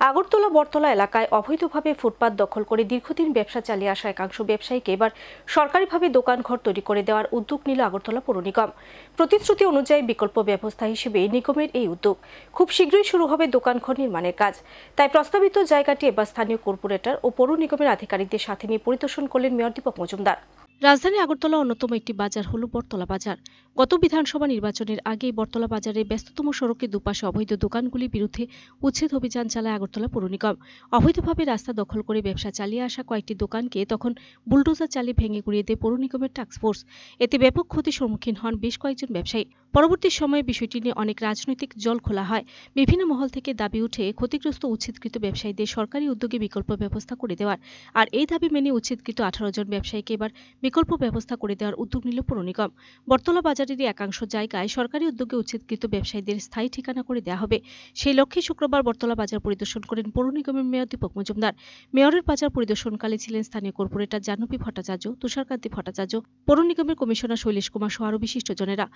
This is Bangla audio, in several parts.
আগরতলা বটতলা এলাকায় অবৈধভাবে ফুটপাত দখল করে দীর্ঘদিন ব্যবসা চালিয়ে আসা একাংশ ব্যবসায়ীকে এবার সরকারিভাবে দোকানঘর তৈরি করে দেওয়ার উদ্যোগ নিল আগরতলা পৌর নিগম। প্রতিশ্রুতি অনুযায়ী বিকল্প ব্যবস্থা হিসেবে নিগমের এই উদ্যোগ। খুব শীঘ্রই শুরু হবে দোকানঘর নির্মাণের কাজ। তাই প্রস্তাবিত জায়গাটি এবার স্থানীয় কর্পোরেটর ও পৌর নিগমের আধিকারিকদের সাথে নিয়ে পরিদর্শন করলেন মেয়র দীপক মজুমদার। রাজধানী আগরতলা অন্যতম একটি বাজার হল বটতলা বাজার। গত বিধানসভা নির্বাচনের আগেই বটতলা বাজারের ব্যস্ততম সড়কের দুপাশে অবৈধ দোকানগুলির বিরুদ্ধে উচ্ছেদ অভিযান চালায় আগরতলা পৌর নিগম। অবৈধভাবে রাস্তা দখল করে ব্যবসা চালিয়ে আসা কয়েকটি দোকানকে তখন বুলডোজার চালিয়ে ভেঙে গুড়িয়ে দেয় পৌর নিগমের টাস্কফোর্স এতে ব্যাপক ক্ষতির সম্মুখীন হন বেশ কয়েকজন ব্যবসায়ী। পরবর্তী সময়ে বিষয়টি নিয়ে অনেক রাজনৈতিক জল খোলা হয়। বিভিন্ন মহল থেকে দাবি উঠে ক্ষতিগ্রস্ত উচ্ছেদকৃত ব্যবসায়ীদের সরকারি উদ্যোগে বিকল্প ব্যবস্থা করে দেওয়ার। আর এই দাবি মেনে উচ্ছেদকৃত আঠারো জন ব্যবসায়ীকে এবার বিকল্প ব্যবস্থা করে দেওয়ার উদ্যোগ নিল পৌর নিগম। বটতলা বাজারেরই একাংশ জায়গায় সরকারি উদ্যোগে উচ্ছেদকৃত ব্যবসায়ীদের স্থায়ী ঠিকানা করে দেওয়া হবে। সেই লক্ষ্যে শুক্রবার বর্তলা বাজার পরিদর্শন করেন পৌর নিগমের মেয়র দীপক মজুমদার। মেয়রের বাজার পরিদর্শনকালে ছিলেন স্থানীয় কর্পোরেটর জাহ্নবী ভট্টাচার্য, তুষারকান্তি ভট্টাচার্য, পৌর নিগমের কমিশনার শৈলেশ কুমার সহ আরও বিশিষ্টজনেরা।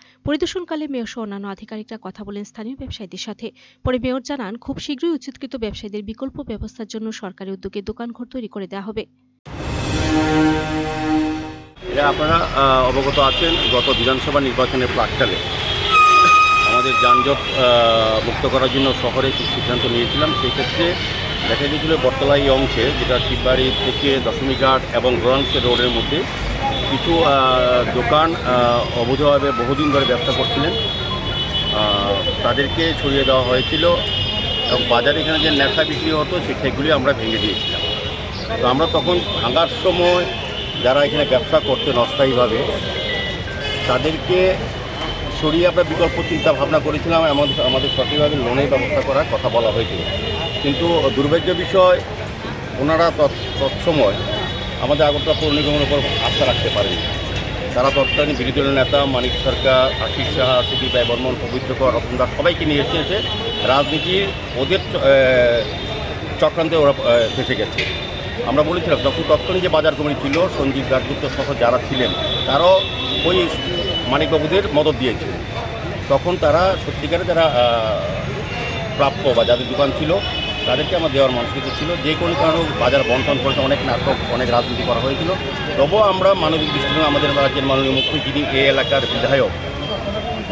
পরিদর্শনকালে মেয়র সহ অন্যান্য আধিকারিকরা কথা বলেন স্থানীয় ব্যবসায়ীদের সাথে। পরে মেয়র জানান, খুব শীঘ্রই উচ্ছেদকৃত ব্যবসায়ীদের বিকল্প ব্যবস্থার জন্য সরকারি উদ্যোগে দোকানঘর তৈরি করে দেওয়া হবে। আপনারা অবগত আছেন, গত বিধানসভা নির্বাচনের প্রাককালে আমাদের যানজট মুক্ত করার জন্য শহরে সিদ্ধান্ত নিয়েছিলাম। সেই ক্ষেত্রে দেখা গিয়েছিল বটতলা এই অংশে, যেটা শিববাড়ি থেকে দশমীঘাট এবং রোরাংসে রোডের মধ্যে কিছু দোকান অবৈধভাবে বহুদিন ধরে ব্যবসা করছিলেন। তাদেরকে ছড়িয়ে দেওয়া হয়েছিল এবং বাজারে এখানে যে নেশা বিক্রি হতো, সে সেগুলি আমরা ভেঙে দিয়েছিলাম। তো আমরা তখন ভাঙার সময় যারা এখানে ব্যবসা করতেন অস্থায়ীভাবে, তাদেরকে সরিয়ে আমরা বিকল্প চিন্তা ভাবনা করেছিলাম আমাদের আমাদের সঠিকভাবে লোনের ব্যবস্থা করার কথা বলা হয়েছিল। কিন্তু দুর্ভাগ্য বিষয়, ওনারা তৎ- তৎসময় আমাদের আগরতলা পৌর নিগমের উপর আস্থা রাখতে পারেনি। তারা তৎকালীন বিরোধী দলের নেতা, মানিক সরকার, আশিস সাহা সুদীপ রায় বর্মন, পবিত্রকর রতন দাস সবাইকে নিয়ে এসে এসে রাজনীতির ওদের চক্রান্তে ওরা ফেসে গেছে। আমরা বলেছিলাম, যখন তৎকালীন যে বাজার কমিটি ছিল, সঞ্জীব দাসগুপ্ত সহ যারা ছিলেন, তারাও ওই মানিকবাবুদের মদত দিয়েছে। তখন তারা সত্যিকারে যারা প্রাপ্য বা যাদের দোকান ছিল তাদেরকে আমার দেওয়ার মানসিকতা ছিল। যে কোনো কারণে বাজার বন্টন করতে অনেক নাটক, অনেক রাজনীতি করা হয়েছিল। তবুও আমরা মানবিক দৃষ্টিকোণে আমাদের রাজ্যের মাননীয় মুখ্য যিনি এই এলাকার বিধায়ক,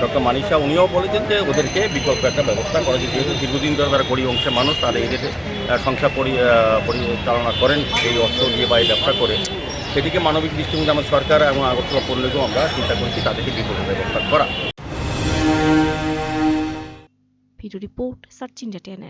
ডক্টর মানিসা উনিও বলেছেন যে ওদেরকে বিকল্প একটা ব্যবস্থা করা যায় যেহেতু দীর্ঘদিন ধরে তারা গরিব অংশের মানুষ, তারা এদের সংসার পরিচালনা করেন, এই অর্থ দিয়ে বা এই ব্যবসা করে সেটিকে মানবিক দৃষ্টিকোণে আমার সরকার এবং আগরতলা পড়লেও আমরা চিন্তা করছি তাদেরকে বিকল্প ব্যবস্থা করা। Video report, search India ten